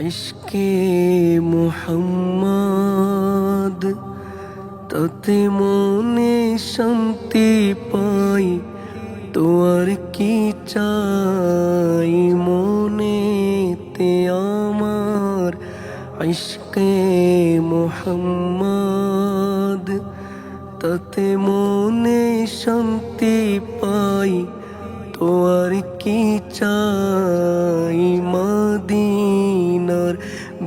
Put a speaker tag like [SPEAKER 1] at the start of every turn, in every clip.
[SPEAKER 1] ইশকে মোহাম্মদ, তাতে মনে শান্তি পাই। তোর কি চাই মনেতে আমার? ইশকে মোহাম্মদ, তাতে মনে শান্তি পাই। তোর কি চাই মাদিনার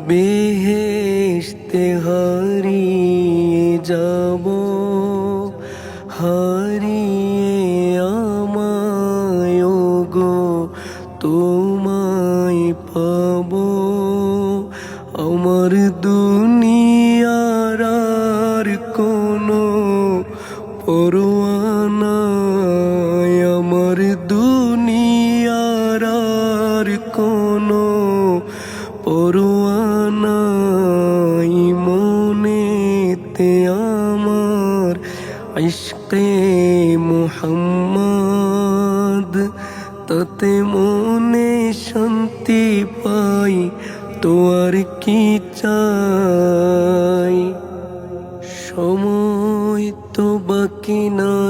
[SPEAKER 1] বেহেশতে হারিয়ে যাব। হারিয়ে আমায় গো তোমায় পাব। আমার দুনিয়ার আর কোনো পরোয়ানায় আমার আমার ইশকে মোহাম্মদ, তাতে মনে শান্তি পাই, তো আর কি চাই? সময় তো বাকি নাই।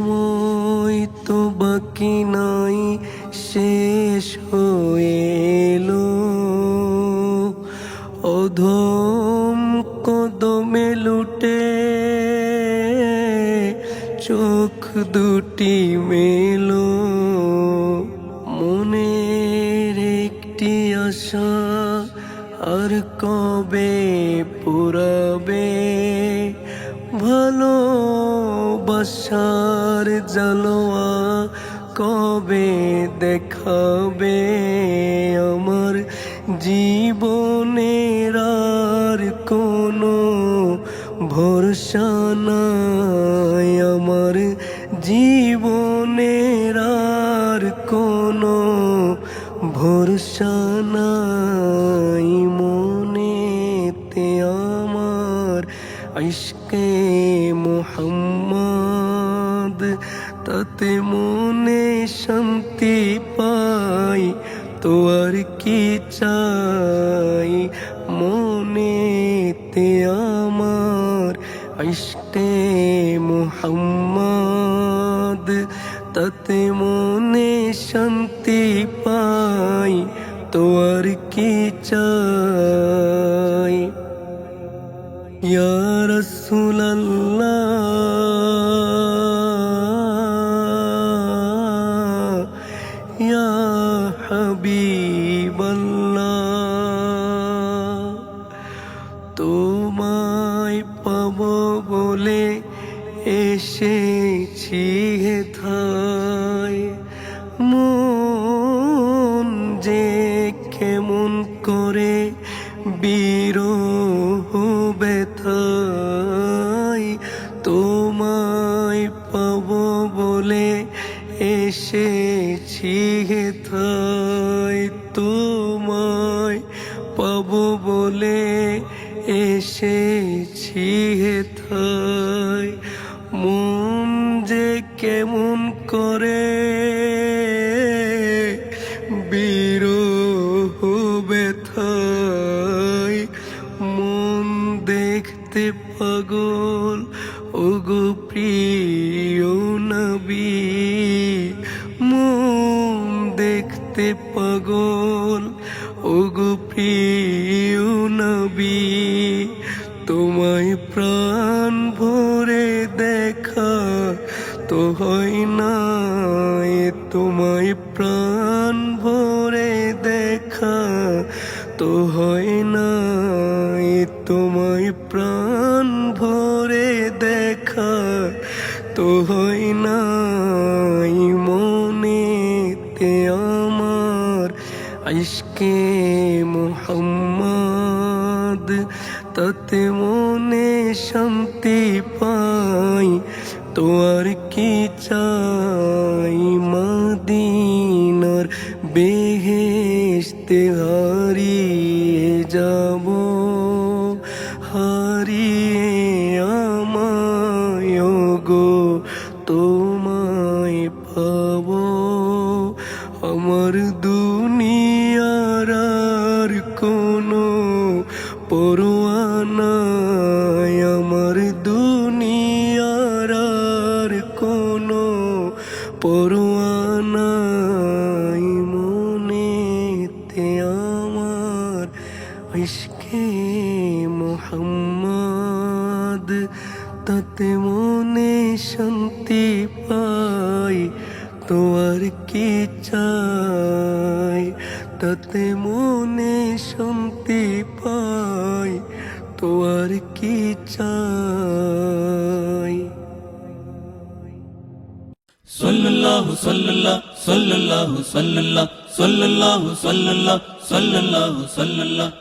[SPEAKER 1] সময় তো বাকি নাই, শেষ এলো। অধম কদমে লুটে চোখ দুটি মেলো। মনের একটি আশা আর কবে পুরাবে? ভালো বাসার জালোয়া কবে দেখাবে আমার জীবনের আর কোনো ভরসা নাই। আমার জীবনের আর কোনো ভরসা নাই। মনেতে আমার ইশকে মোহাম্মদ তাতে মনে শান্তি পাই তোর কি চাই? মনেতে আমার ইশকে মোহাম্মদ, তাতে মনে শান্তি পাই তোর কি চাই? ইয়া এসেছি হেথায় মন যে কেমন করে বিরহ ব্যথায় তোমায় পাব বলে এসেছি হেথায় তোমায় পাব বলে এসেছি হেথায় মন যে কেমন করে বিরহ ব্যথায় মন দেখতে পাগল। ওগো প্রিয় নবী, মন দেখতে পাগল। ওগো প্রিয় নবী, তোমায় প্রাণ ভরে তো হয় না এ তোমায় প্রাণ ভরে দেখা তো হয় না এ তোমায় প্রাণ ভরে দেখা তো হয় না মনেতে আমার ইশকে মোহাম্মদ, তাতে মনে শান্তি পাই। তোর কি চাই মদিনা তোমার বেহেশতে হারিয়ে যাব? হারিয়ে আমায় গো তোমায় পাব। আমার দুনিয়ার আর কোনো পরোয়ানায় আমার দুনিয়ার পরোয়ানাই মনেতে আমার ইশকে মোহাম্মদ, তাতে মনে শান্তি পাই তোমার কি চাই? তাতে মনে শান্তি পাই তোমার কি চাই?
[SPEAKER 2] Sallallahu sallallahu sallallahu sallallahu sallallahu sallallahu sallallahu sallallahu